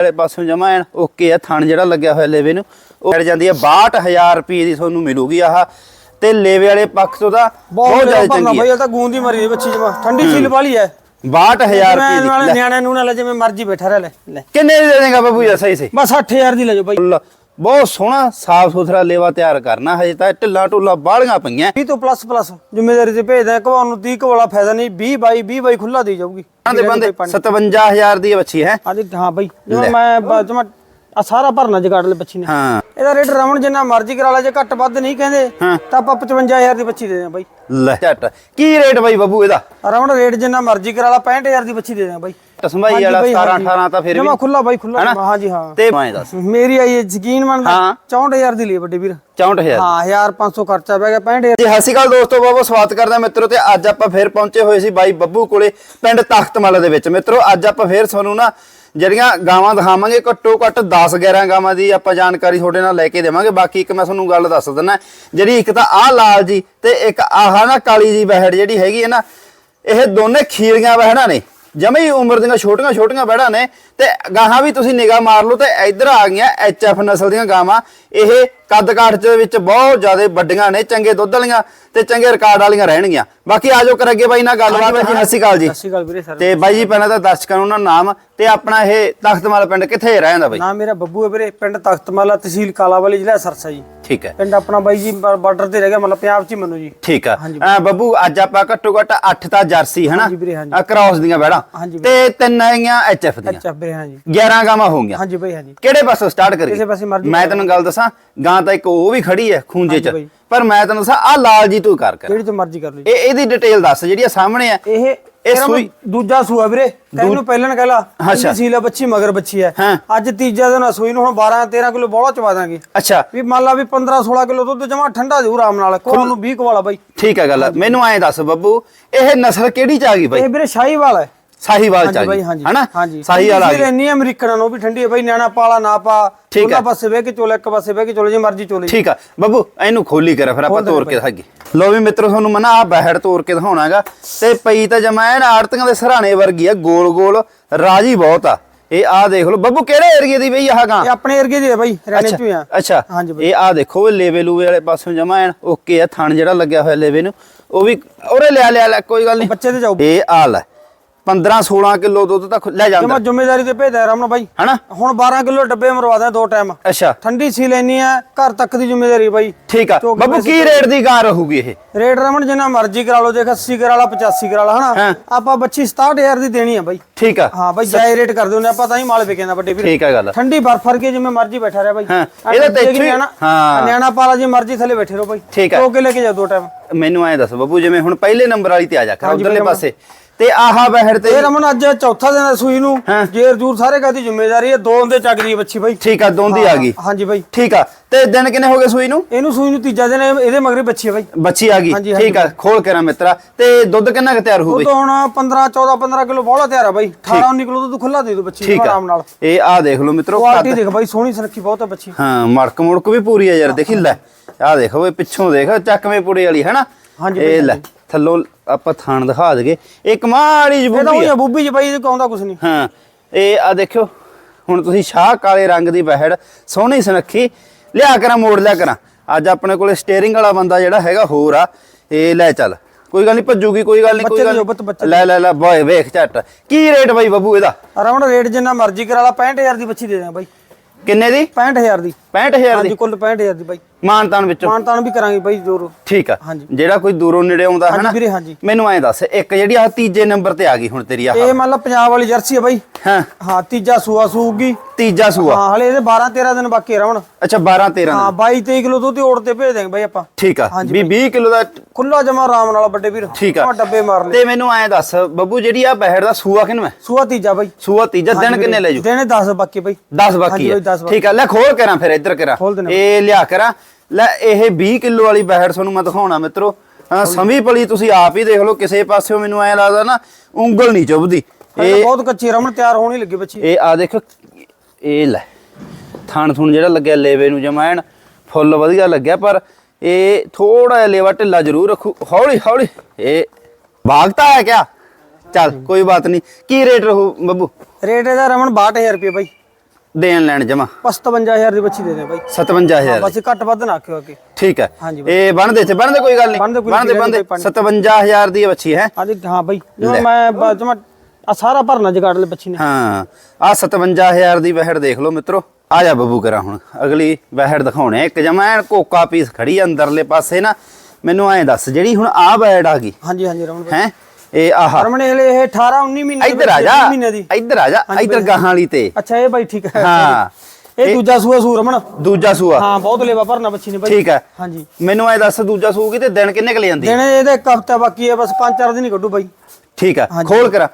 ਵਾਲੇ ਪਾਸੋਂ ਜਮਾ ਐਨ ਓਕੇ ਆ ਥਣ ਜਿਹੜਾ ਲੱਗਿਆ ਹੋਇਆ ਲੇਵੇ ਨੂੰ ਉਹ ਫਿਰ ਜਾਂਦੀ ਹੈ 62000 ਰੁਪਏ ਦੀ ਤੁਹਾਨੂੰ ਮਿਲੂਗੀ ਆਹ। ਤੇ ਲੇਵੇ ਵਾਲੇ ਪੱਖ ਤੋਂ ਤਾਂ ਬਹੁਤ ਜ਼ਿਆਦਾ ਚੰਗੀ ਹੈ ਇਹ ਤਾਂ ਗੂੰਦ ਦੀ ਮਰੀ ਬੱਚੀ ਜਮਾ ਠੰਡੀ ਸੀਲ ਵਾਲੀ ਹੈ 62000 ਰੁਪਏ ਦੀ। ਨਿਆਣਿਆਂ ਨੂੰ ਨਾਲ ਜਿਵੇਂ ਮਰਜ਼ੀ ਬੈਠਾ ਰਹਿ ਲੈ ਕਿੰਨੇ ਦੀ ਦੇਗਾ ਬਾਬੂ ਜੀ ਸਹੀ ਸੇ ਬਸ 8000 ਦੀ ਲੈ ਜਾਓ ਫੁੱਲ। ਬਹੁਤ ਸੋਹਣਾ ਸਾਫ਼ ਸੁਥਰਾ ਲੇਵਾ ਤਿਆਰ ਕਰਨਾ ਹਜੇ ਤਾਂ ਢਿੱਲਾ ਢੁੱਲਾ ਬਾਲੀਆਂ ਪਈਆਂ। 20 ਤੋਂ ਪਲੱਸ ਪਲੱਸ ਜ਼ਿੰਮੇਵਾਰੀ ਤੇ ਭੇਜਦਾ ਕਵਾਉਣ ਨੂੰ 30 ਕੁ ਵਾਲਾ ਫਾਇਦਾ ਨਹੀਂ 20 22 20 ਬਾਈ ਖੁੱਲਾ ਦੀ ਜਾਊਗੀ। ਦੇ ਬੰਦੇ 57000 ਦੀ ਬੱਚੀ ਹੈ। ਹਾਂਜੀ ਹਾਂ ਬਾਈ। ਮੈਂ ਜਮਾਂ ਆ ਸਾਰਾ ਭਰਨਾ ਜਗਾੜ ਲੈ ਬੱਚੀ ਨੇ। ਹਾਂ। ਇਹਦਾ ਰੇਟ ਰਮਣ ਜਿੰਨਾ ਮਰਜ਼ੀ ਕਰਾ ਲੈ ਜੇ ਘੱਟ ਵੱਧ ਨਹੀਂ ਕਹਿੰਦੇ। ਤਾਂ ਆਪਾਂ 55000 ਦੀ ਬੱਚੀ ਦੇ ਦਿਆਂ ਬਾਈ। ਲੈ ਝੱਟ। ਕੀ ਰੇਟ ਬਾਈ ਬੱਬੂ ਇਹਦਾ? ਰਮਣ ਰੇਟ ਜਿੰਨਾ ਮਰਜ਼ੀ ਕਰਾ ਲਾ 65000 ਦੀ ਬੱਚੀ ਦੇ ਦਿਆਂ ਬਾਈ। ਤਸਮਾਈ ਵਾਲਾ 17 18 ਤਾਂ ਫਿਰ ਜਮਾ ਵੀ ਖੁੱਲਾ ਬਾਈ ਖੁੱਲਾ? ਜਮਾਂ, ਹਾਂਜੀ ਹਾਂ। ਤੇ ਮੈਂ ਦੱਸ। ਮੇਰੀ ਆਈ ਯਕੀਨ ਮੰਨਦਾ। ਹਾਂ। 64000 ਦੀ ਲਈ ਵੱਡੇ ਵੀਰ। 64000 ਹਾਂ 1500 ਖਰਚਾ ਪੈ ਗਿਆ 65000 ਜੀ ਸਤਿ ਸ਼੍ਰੀ ਅਕਾਲ ਦੋਸਤੋ ਬਹੁਤ ਸਵਾਗਤ ਕਰਦਾ ਮਿੱਤਰੋ ਤੇ ਅੱਜ ਆਪਾਂ ਫੇਰ ਪਹੁੰਚੇ ਹੋਏ ਸੀ ਬਾਈ ਬੱਬੂ ਕੋਲੇ ਪਿੰਡ ਤਖਤਮਾਲਾ ਦੇ ਵਿੱਚ। ਮਿੱਤਰੋ ਅੱਜ ਆਪਾਂ ਫੇਰ ਤੁਹਾਨੂੰ ਨਾ ਜਿਹੜੀਆਂ ਗਾਵਾਂ ਦਿਖਾਵਾਂਗੇ ਘੱਟੋ ਘੱਟ 10 11 ਗਾਵਾਂ ਦੀ ਆਪਾਂ ਜਾਣਕਾਰੀ ਤੁਹਾਡੇ ਨਾਲ ਲੈ ਕੇ ਦੇਵਾਂਗੇ। ਬਾਕੀ ਇੱਕ ਮੈਂ ਤੁਹਾਨੂੰ ਗੱਲ ਦੱਸ ਦਿੰਦਾ ਜਿਹੜੀ ਇੱਕ ਤਾਂ ਆਹ ਲਾਲ ਜੀ ਤੇ ਇੱਕ ਆਹ ਨਾ ਕਾਲੀ ਜੀ ਬਹਿੜ ਜਿਹੜੀ ਹੈਗੀ ਹੈ ਨਾ ਇਹ ਦੋਨੇ ਖੀਰੀਆਂ ਬਹਿੜਾਂ ਨੇ। ਜਮੇ ਹੀ ਉਮਰ ਦੀਆਂ ਛੋਟੀਆਂ ਛੋਟੀਆਂ ਬਹਿੜਾਂ ਨੇ ਤੇ ਗਾਹਾਂ ਵੀ ਤੁਸੀਂ ਨਿਗਾਹ ਮਾਰ ਲਓ ਤੇ ਇੱਧਰ ਆ ਗਈਆਂ ਐਚਐਫ ਨਸਲ ਦੀਆਂ ਗਾਵਾਂ। ਇਹ ਕੱਦ ਕਾਠ ਦੇ ਵਿੱਚ ਬਹੁਤ ਜ਼ਿਆਦਾ ਵੱਡੀਆਂ ਨੇ ਚੰਗੇ ਦੁੱਧ ਵਾਲੀਆਂ ਤੇ ਚੰਗੇ ਰਿਕਾਰਡ ਵਾਲੀਆਂ ਰਹਿਣਗੀਆਂ। ਬਾਕੀ ਆਜੋ ਕਰਾਂਗੇ ਬਾਈ ਨਾਲ ਗੱਲਬਾਤ। ਜੀ ਸਤਿ ਸ਼੍ਰੀ ਅਕਾਲ ਜੀ। ਸਤਿ ਸ਼੍ਰੀ ਅਕਾਲ ਵੀਰੇ ਸਰ ਤੇ ਬਾਈ ਜੀ ਪਹਿਲਾਂ ਤਾਂ ਦਰਸ਼ਕਾਂ ਨੂੰ ਉਹਨਾਂ ਨਾਮ ਤੇ ਆਪਣਾ ਇਹ ਤਖਤਮਾਲ ਪਿੰਡ ਕਿੱਥੇ ਰਹਿੰਦਾ ਬਾਈ? ਨਾਮ ਮੇਰਾ ਬੱਬੂ ਹੈ ਵੀਰੇ ਪਿੰਡ ਤਖਤਮਾਲਾ ਤਹਿਸੀਲ ਕਾਲਾਵਾਲੀ ਜ਼ਿਲ੍ਹਾ ਸਰਸਾ ਜੀ। ਠੀਕ ਹੈ। ਪਿੰਡ ਆਪਣਾ ਬਾਈ ਜੀ ਬਾਰਡਰ ਤੇ ਰਹਿ ਗਿਆ ਮਤਲਬ ਪੰਜਾਬ ਚ ਹੀ ਮੰਨੋ ਜੀ। ਠੀਕ ਆ। ਬੱਬੂ ਅੱਜ ਆਪਾਂ ਘੱਟੋ ਘੱਟ 8 ਤਾਂ ਜਰਸੀ ਹਨਾ? ਹਾਂਜੀ ਵੀਰੇ, ਹਾਂਜੀ। ਕ੍ਰਾਸ ਦੀਆਂ ਬੈੜਾਂ। ਹਾਂਜੀ ਤੇ ਤਿੰਨ ਆਈਆਂ ਐਚਐਫ ਦੀਆਂ। ਅੱਛਾ ਵੀਰੇ ਹਾਂ ਜੀ 11 ਗਾਵਾਂ ਹੋਣਗੀਆਂ ਹਾਂਜੀ ਬਾਈ ਹਾਂਜੀ। ਕਿਹੜੇ ਪਾਸੋਂ ਸਟਾਰਟ ਕਰੀਏ? ਕਿਸੇ ਪਾਸੇ ਮਰਜ਼ੀ ਮੈਂ ਤੈਨੂੰ ਗੱਲ ਦੱਸਾਂ ਗਾਂ ਤਾਂ ਇੱਕ ਉਹ ਵੀ ਖੜੀ ਹੈ ਖੂੰਜੇ ਚ। ਬਾਈ। ਪਰ ਮੈਂ ਤੈਨੂੰ ਦੱਸਾਂ ਆ ਲਾਲ ਜੀ ਤੂੰ ਕਰ ਕਰ। ਕਿਹੜੀ ਤੋਂ ਮਰਜ਼ੀ ਕਰ ਜੀ ਇਹ ਇਹਦੀ ਡਿਟੇਲ ਦੱਸ ਜਿਹੜੀ ਆ ਸਾਹਮਣੇ ਆ। ਇਹ ਇਹ ਸੂਈ- ਦੂਜਾ ਸੂਆ ਵੀਰੇ। ਤੈਨੂੰ ਪਹਿਲਾਂ ਕਹਿ ਲਾ ਅੱਛਾ। ਸੀਲਾ ਬੱਚੀ ਮਗਰ ਬੱਚੀ ਹੈ। ਹਾਂ। ਅੱਜ ਤੀਜਾ ਦਿਨ ਆ ਸੂਈ ਨੂੰ ਹੁਣ 12 13 ਕਿਲੋ ਬੋਲਾ ਚਵਾ ਦਾਂਗੇ। ਅੱਛਾ। ਵੀ ਮੰਨ ਲਾ ਵੀ 15 16 ਕਿਲੋ ਦੁੱਧ ਜਮਾ ਠੰਡਾ ਦੇਊ ਆਰਾਮ ਨਾਲ। ਕੋਲ ਨੂੰ 20 ਕੁ ਵਾਲਾ ਬਾਈ। ਠੀਕ ਹੈ ਗੱਲ ਮੈਨੂੰ ਐਂ ਦੱਸ ਬੱਬੂ ਇਹ ਨਸਲ ਕਿਹੜੀ ਚ ਆ ਗਈ ਬਾਈ? ਇਹ ਵੀਰੇ ਸ਼ਾਹੀਵਾਲ ਹੈ। ਸਾਹੀਵਾਲ ਚ ਆ ਹਾਂਜੀ ਬਾਈ ਗਈ ਹਾਂਜੀ। ਹਨਾ ਆ ਫਿਰ ਗਈ। ਇੰਨੀ ਅਮਰੀਕਨਾਂ ਨੂੰ ਵੀ ਠੰਡੀ ਹੈ ਬਾਈ ਨਿਆਣਾ ਪਾਲਾ ਨਾ ਪਾ। ਉਹਨਾਂ। ਪਾਸੇ ਬਹਿ ਕੇ ਚੋਲੇ ਇੱਕ ਪਾਸੇ ਬਹਿ ਕੇ ਚੋਲੇ ਜੇ ਮਰਜ਼ੀ ਚੋਲੇ। ਠੀਕ ਆ। ਬੱਬੂ ਇਹਨੂੰ ਖੋਲੀ ਕਰ ਫਿਰ ਆਪਾਂ ਤੋੜ ਕੇ ਦਿਖਾਈਏ। ਲੋ ਵੀ ਮਿੱਤਰੋ ਤੁਹਾਨੂੰ ਮਨਾ ਆ ਬਹਿੜ ਤੋੜ ਕੇ ਦਿਖਾਉਣਾਗਾ। ਤੇ ਪਈ ਤਾਂ ਜਮਾ ਐਨ ਆੜਤੀਆਂ ਦੇ ਸਰਾਣੇ ਵਰਗੀ ਆ ਗੋਲ ਗੋਲ ਰਾਜੀ ਬਹੁਤ ਆ। ਇਹ ਆ ਦੇਖ ਲਓ ਬੱਬੂ ਕਿਹੜੇ ਏਰੀਏ ਦੀ ਬਈ ਆਹ ਗਾਂ? ਇਹ ਆਪਣੇ ਏਰੀਏ ਦੀ ਹੈ ਬਾਈ ਰਹਿਣੇ ਚ ਆ। ਅੱਛਾ। ਇਹ ਆ ਦੇਖੋ ਇਹ ਲੇਵੇ ਲੂਵੇ ਵਾਲੇ ਪਾਸੋਂ ਜਮਾ ਐਨ ਓਕੇ ਆ ਥਣ ਜਿਹੜਾ ਲੱਗਿਆ ਹੋਇਆ ਲੇਵੇ ਨੂੰ। ਉਹ ਵੀ ਉਹਰੇ ਲਿਆ ਲਿਆ ਲੈ ਕੋਈ ਗੱਲ ਨਹੀਂ। ਬੱਚੇ ਤੇ ਜਾਓ। ਇਹ ਆ ਲੈ। 15 16 ਕਿਲੋ ਦੁੱਧ ਤਾਂ ਖੁ- ਲੈ ਜਾਂਦਾ। ਜਮਾ ਜ਼ਿੰਮੇਵਾਰੀ ਤੇ ਭੇਜਦਾ ਰਾਮ ਬਾਈ। ਹਨਾ? ਹੁਣ 12 ਕਿਲੋ ਡੱਬੇ ਮਰਵਾ ਦਿਆਂ ਦੋ ਟਾਈਮ ਅੱਛਾ। ਠੰਡੀ ਸੀ ਲੈਣੀ ਆ ਘਰ ਤੱਕ ਦੀ ਜ਼ਿੰਮੇਵਾਰੀ ਬਾਈ। ਠੀਕ ਆ। ਚੌਕੀ ਬੱਬੂ ਕੀ ਰੇਟ ਦੀ ਗਾਂ ਰਹੂਗੀ ਇਹ? ਰੇਟ ਰਮਣ ਜਿੰਨਾ ਮਰਜ਼ੀ ਕਰਾ ਲਓ ਦੇਖ 80 ਕਰਾ ਲਾ 85 ਕਰਾ ਲਾ ਹਾਂ। ਹਨਾ ਆਪਾਂ ਬੱਚੀ 67000 ਦੀ ਦੇਣੀ ਆ ਬਾਈ। ਠੀਕ ਆ। ਹਾਂ ਬਾਈ ਜਾਇ ਰੇਟ ਕਰ ਦਿੰਦੇ ਆਪਾਂ ਤਾਂ ਹੀ ਮਾਲ ਵਿਕੇਂਦਾ ਵੱਡੇ ਵੀਰ। ਠੀਕ ਆ ਗੱਲ ਠੰਡੀ ਬਰਫ ਫਰਕੇ ਜਿਵੇਂ ਮਰਜ਼ੀ ਬੈਠਾ ਰਿਹਾ ਬਾਈ। ਹਾਂ, ਆਹ ਇਹਦਾ ਤਾਂ ਇੱਥੇ ਹੀ- ਨਿਆਣਾ- ਹਾਂ। ਨਿਆਣਾ ਪਾਲਾ ਜੀ ਮਰਜ਼ੀ ਥੱਲੇ ਬੈਠੇ ਰਹੋ ਬਾਈ। ਠੀਕ ਆ। ਟੋਕ ਕੇ ਲੈ ਕੇ ਜਾ ਦੋ ਟਾਈਮ ਮੈਨੂੰ ਐਂ ਦੱਸ ਬੱਬੂ ਜਿਵੇਂ ਹੁਣ ਪਹਿਲੇ ਨੰਬਰ ਵਾਲੀ ਤੇ ਆ ਜਾ ਕਰ ਹਾਂਜੀ ਉਧਰਲੇ ਪਾਸੇ। ਤੇ ਆਹਾ ਬਹਿੜ ਤੇ ਇਹ ਰਮਨ ਅੱਜ ਚੌਥਾ ਦਿਨ ਆ ਸੂਈ ਨੂੰ। ਹਾਂ। ਜੇਰ ਜੂਰ ਸਾਰੇ ਕਾਦੀ ਜ਼ਿੰਮੇਵਾਰੀ ਹੈ ਦੋ ਹੁੰਦੇ ਚੱਕਦੀ ਹੈ ਬੱਚੀ ਬਾਈ। ਠੀਕ ਆ ਦੋਂਦੀ ਆ ਗਈ। ਹਾਂਜੀ ਬਾਈ। ਠੀਕ ਆ। ਤੇ ਦਿਨ ਕਿੰਨੇ ਹੋ ਗਏ ਸੂਈ ਨੂੰ? ਇਹਨੂੰ ਸੂਈ ਨੂੰ ਤੀਜਾ ਦਿਨ ਇਹ- ਇਹਦੇ ਮਗਰੇ ਬੱਚੀ ਹੈ ਬਾਈ। ਬੱਚੀ ਆ ਗਈ। ਠੀਕ ਆ ਖੋਲ ਕੇ ਰਾ ਮਿੱਤਰਾ। ਤੇ ਦੁੱਧ ਕਿੰਨਾ ਕੁ ਤਿਆਰ ਹੋ ਹੁਣ 15 14 15 ਕਿਲੋ ਬੋਲਾ ਤਿਆਰ ਆ ਬਾਈ। 18 19 ਕਿਲੋ ਦੁੱਧ ਖੁੱਲਾ ਦੇ ਦੋ ਬੱਚੀ ਨੂੰ ਆਰਾਮ ਨਾਲ। ਇਹ ਆ ਦੇਖ ਲਓ ਮਿੱਤਰੋ ਕੁਆਲਿਟੀ। ਦੇਖ ਬਾਈ ਸੋਹਣੀ ਸੁਨੱਖੀ ਬਹੁਤ ਹੈ ਬੱਚੀ। ਹਾਂ ਮੜਕ ਮੁੜਕ ਵੀ ਪੂਰੀ ਆ ਯਾਰ ਦੇਖੀ ਲੈ। ਆ ਦੇਖੋ ਇਹ ਪਿੱਛੋਂ ਦੇਖ ਚੱਕਵੇਂ ਪੁੜੇ ਵਾਲੀ ਹੈਨਾ? ਹਾਂਜੀ ਇਹ ਲੈ ਥੱਲੋਂ ਆਪਾਂ ਥਾਣ ਦਿਖਾ ਦਗੇ ਇੱਕ ਮਾੜੀ ਇਹ ਤਾਂ ਜਬੂਬੀ ਉਹ ਬੁੱਬੀ ਬਾਈ ਇਹ ਕਹਉਂਦਾ ਕੁਛ ਨਹੀਂ। ਹਾਂ ਇਹ ਆ ਦੇਖਿਓ ਹੁਣ ਤੁਸੀਂ ਸ਼ਾਹ ਕਾਲੇ ਰੰਗ ਦੀ ਬਹਿੜ ਸੋਹਣੀ ਸੁਨੱਖੀ ਲਿਆ ਕਰਾਂ ਮੋੜ ਲਿਆ ਕਰਾਂ। ਅੱਜ ਆਪਣੇ ਕੋਲੇ ਸਟੀਅਰਿੰਗ ਵਾਲਾ ਬੰਦਾ ਜਿਹੜਾ ਹੈਗਾ ਹੋਰ ਆ ਇਹ ਲੈ ਚੱਲ। ਕੋਈ ਗੱਲ ਨਹੀਂ ਭੱਜੂਗੀ ਕੋਈ ਗੱਲ ਨਹੀਂ ਕੋਈ ਗੱਲ ਬੱਚੇ ਲੈ ਲੈ ਲੈ ਬੋਏ ਵੇਖ ਝੱਟ। ਕੀ ਰੇਟ ਬਾਈ ਬੱਬੂ ਇਹਦਾ? ਅਰਾਊਂਡ ਰੇਟ ਜਿੰਨਾ ਮਰਜ਼ੀ ਕਰਾ ਲਾ 65000 ਦੀ ਬੱਚੀ ਦੇ ਦਿਆਂ ਬਾਈ। ਕਿੰਨੇ ਦੀ? 65000 ਦੀ। 65000 ਦੀ। ਹਾਂਜੀ ਕੁੱਲ 65000 ਦੀ ਬਾਈ। ਮਾਨਤਾਨ ਵਿੱਚੋਂ। ਮਾਨਤਾਨ ਵੀ ਕਰਾਂਗੇ ਬਾਈ ਜੋਰ ਠੀਕ ਆ। ਹਾਂਜੀ। ਜਿਹੜਾ ਕੋਈ ਦੂਰੋਂ ਨੇੜੇ ਆਉਂਦਾ ਹੈ ਨਾ ਵੀਰੇ, ਹਾਂਜੀ। ਮੈਨੂੰ ਐਂ ਦੱਸ ਇੱਕ ਜਿਹੜੀ ਆ ਤੀਜੇ ਨੰਬਰ ਤੇ ਆ ਗਈ ਹੁਣ ਤੇਰੀ ਆ ਇਹ ਮੰਨ ਲਾ ਪੰਜਾਬ ਵਾਲੀ ਜਰਸੀ ਹੈ ਬਾਈ। ਹਾਂ। ਹਾਂ ਤੀਜਾ ਸੂਆ ਸੂਗੀ ਤੀਜਾ ਸੂਆ। ਹਾਂ ਹਲੇ ਇਹਦੇ 12 13 ਦਿਨ ਬਾਕੀ ਰਹਿਣ। ਅੱਛਾ 12 13 ਹਾਂ 22 23 ਕਿਲੋ ਦੁੱਧ ਓੜ ਤੇ ਭੇਜ ਦੇਂਗੇ ਬਾਈ ਆਪਾਂ। ਠੀਕ ਆ। ਹਾਂਜੀ ਵੀ 20 ਕਿਲੋ ਦਾ ਖੁੱਲਾ ਜਮਾ ਆਰਾਮ ਨਾਲ ਵੱਡੇ ਵੀਰ। ਠੀਕ ਆ। ਡੱਬੇ ਮਾਰ ਲੈ ਤੇ ਮੈਨੂੰ ਐਂ ਦੱਸ ਬੱਬੂ ਜਿਹੜੀ ਆ ਬਹਿੜ ਦਾ ਸੂਆ ਕਿਨੂੰ ਹੈ? ਸੂਆ ਤੀਜਾ ਬਾਈ। ਸੂਆ ਤੀਜਾ ਦਿਨ ਕਿੰਨੇ ਲੈ ਜੂ? ਦਿਨੇ 10 ਬਾਕੀ ਬਾਈ। 10 ਬਾਕੀ ਹਾਂਜੀ ਹੈ ਬਾਈ, ਦਸ ਬਾਕੀ। ਠੀਕ ਆ। ਲੈ ਖੋਲ ਕਰਾਂ ਫਿਰ ਇੱਧਰ ਕਰਾਂ। ਖੋਲ ਦੇਣਾ। ਇਹ ਲਿਆ ਕਰਾਂ। ਲੈ ਇਹ 20 ਕਿਲੋ ਵਾਲੀ ਬਹਿੜ ਤੁਹਾਨੂੰ ਮੈਂ ਦਿਖਾਉਣਾ ਮਿੱਤਰੋ। ਸਮੀ ਪਲੀ ਤੁਸੀਂ ਆਪ ਹੀ ਦੇਖ ਲਓ ਕਿਸੇ ਪਾਸਿਓਂ ਮੈਨੂੰ ਐਂ ਲੱਗਦਾ ਨਾ ਉਂਗਲ ਨਹੀਂ ਚੁੱਭਦੀ। ਇਹ ਬਹੁਤ ਕੱਚੀ ਰਮਣ ਤਿਆਰ ਹੋਣੀ ਲੱਗੀ ਬੱਚੀ। ਇਹ ਆ ਦੇਖ ਇਹ ਲੈ ਥਾਣ ਥੁਣ ਜਿਹੜਾ ਲੱਗਿਆ ਲੇਵੇ ਨੂੰ ਜਮਾਇਣ ਫੁੱਲ ਵਧੀਆ ਲੱਗਿਆ ਪਰ ਇਹ ਥੋੜਾ ਜਿਹਾ ਲੇਵਾ ਢਿੱਲਾ ਜ਼ਰੂਰ ਰੱਖੂ। ਹੌਲੀ ਹੌਲੀ ਇਹ ਭਾਗਤਾ ਹੈ ਕਿਆ? ਚੱਲ ਕੋਈ ਬਾਤ ਨਹੀਂ। ਕੀ ਰੇਟ ਰਹੂ ਬੱਬੂ? ਰੇਟ ਇਹਦਾ ਰਮਣ 62000 ਰੁਪਏ ਬਾਈ। ਦੇਣ ਲੈਣ ਜਮਾ। ਬਸ 57000 ਦੀ ਬੱਚੀ ਦੇ ਦੇ ਬਾਈ। 57000 ਬਸ ਘੱਟ ਵੱਧ ਨਾ ਆਖਿਓ ਅੱਗੇ। ਠੀਕ ਹੈ। ਇਹ ਬਣਦੇ ਤੇ ਬਣਦੇ ਕੋਈ ਗੱਲ ਨਹੀਂ। ਬਣਦੇ ਬਣਦੇ ਨਹੀਂ, ਬਣਦੇ। ਕੋਈ 57000 ਦੀ ਬੱਚੀ ਹੈ। ਹਾਂਜੀ ਹਾਂ ਬਾਈ। ਮੈਂ ਜਮਾ ਆ ਸਾਰਾ ਭਰਨਾ ਜਗਾੜ ਲੈ ਬੱਚੀ ਨੇ। ਹਾਂ ਆ 57000 ਦੀ ਵਹਿੜ ਦੇਖ ਲਓ ਮਿੱਤਰੋ। ਆ ਜਾ ਬੱਬੂ ਕਰਾ ਹੁਣ। ਅਗਲੀ ਵਹਿੜ ਦਿਖਾਉਣੇ ਇੱਕ ਜਮਾ ਕੋਕਾ ਪੀਸ ਖੜੀ ਅੰਦਰਲੇ ਪਾਸੇ ਨਾ। ਮੈਨੂੰ ਐਂ ਦੱਸ ਜਿਹੜੀ ਹੁਣ ਆ ਵਹਿੜ ਆ ਗਈ। ਹਾਂਜੀ ਹਾਂਜੀ ਰਮਨ ਹੈ? ਇਹ ਆਹ। ਰਮਨ ਇਹ ਇਹ 18 19 ਮਹੀਨੇ ਦੀ ਇੱਧਰ ਆ ਜਾ। ਇੱਧਰ ਆ ਜਾ। ਇੱਧਰ ਗਾਹਾਂ ਵਾਲੀ ਤੇ। ਅੱਛਾ ਇਹ ਬਾਈ ਠੀਕ ਹੈ। ਹਾਂ। ਇਹ ਦੂਜਾ ਸੂਆ ਸੂ ਰਮਨ ਦੂਜਾ ਸੂਆ। ਹਾਂ ਬਹੁਤ ਲੇਵਾ ਭਰਨਾ ਬੱਚੀ ਨੇ ਬਾਈ। ਠੀਕ ਹੈ। ਹਾਂਜੀ। ਮੈਨੂੰ ਐ ਦੱਸ ਦੂਜਾ ਸੂਗੀ ਤੇ ਦਿਨ ਕਿੰਨੇ ਕੁ ਲੈ ਜਾਂਦੀ? ਦਿਨ ਇਹਦੇ ਇੱਕ ਹਫਤਾ ਬਾਕੀ ਹੈ ਬਸ 5-4 ਦਿਨ ਹੀ ਕੱਢੂ ਬਾਈ। ਠੀਕ ਆ ਖੋਲ ਕਰ।